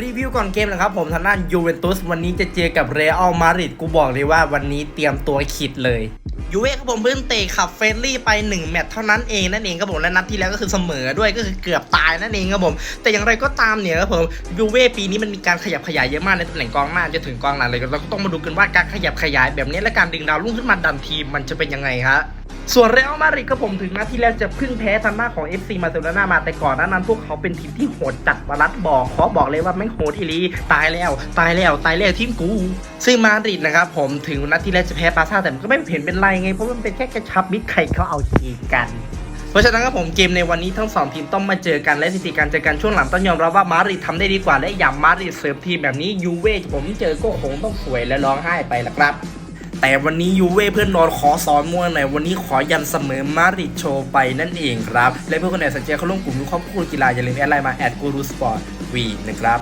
รีวิวก่อนเกมนะครับผมทางด้านยูเวนตุสวันนี้จะเจอกับเรอัลมาดริดกูบอกเลยว่าวันนี้เตรียมตัวขิดเลยยูเว่ครับผมเพิ่งเตะขับเฟรนลี่ไป 1 แมตช์เท่านั้นเองนั่นเองครับผมและนัดที่แล้วก็คือเสมอด้วยก็คือเกือบตายนั่นเองครับผมแต่อย่างไรก็ตามเนี่ยครับผมยูเว่ปีนี้มันมีการขยับขยายเยอะมากในตำแหน่งกองหน้าจะถึงกองหลังเลยเราก็ต้องมาดูกันว่าการขยับขยายแบบนี้และการดึงดาวรุ่งขึ้นมาดันทีมมันจะเป็นยังไงฮะ ส่วนเรอัลมาดริดก็ผมถึงนัดที่แล้วจะพึ่งแพ้ทางหน้าของ FC มาเซโลนามาแต่ก่อนน้านั้นพวกเขาเป็นทีมที่โหดจัดวรัดบอกขอบอกเลยว่าแม่โหดอีลีตายแล้ว ตายแล้วตายแล้วทีมกูซึ่งมาดริดนะครับผมถึงนัดที่แล้วจะแพ้ปาร์ซ่าแต่มันก็ไม่เห็นเป็นไรไงเพราะมันเป็นแค่กระชับมิตรใครเขาเอาทีกันเพราะฉะนั้นครับผมเกมในวันนี้ทั้งสองทีมต้องมาเจอกันและสถิติการเจอกันช่วงหลังต้องยอมรับว่ามาดริดทำได้ดีกว่าและอย่างมาดริดเสิร์ฟทีมแบบนี้ยูเว่ผมเจอก็คงต้องสวยและร้องไห้ไปละครับ แต่วันนี้ยูเว่เพื่อนนอนขอสอนมวยหน่อยวันนี้ขอยันเสมอมาดริโชไปนั่นเองครับ และเพื่อนคนไหนสนใจเข้าร่วมกลุ่มครอบครัวกีฬาอย่าลืมแอดไลน์มาแอดกูรูสปอร์ตวีนะครับ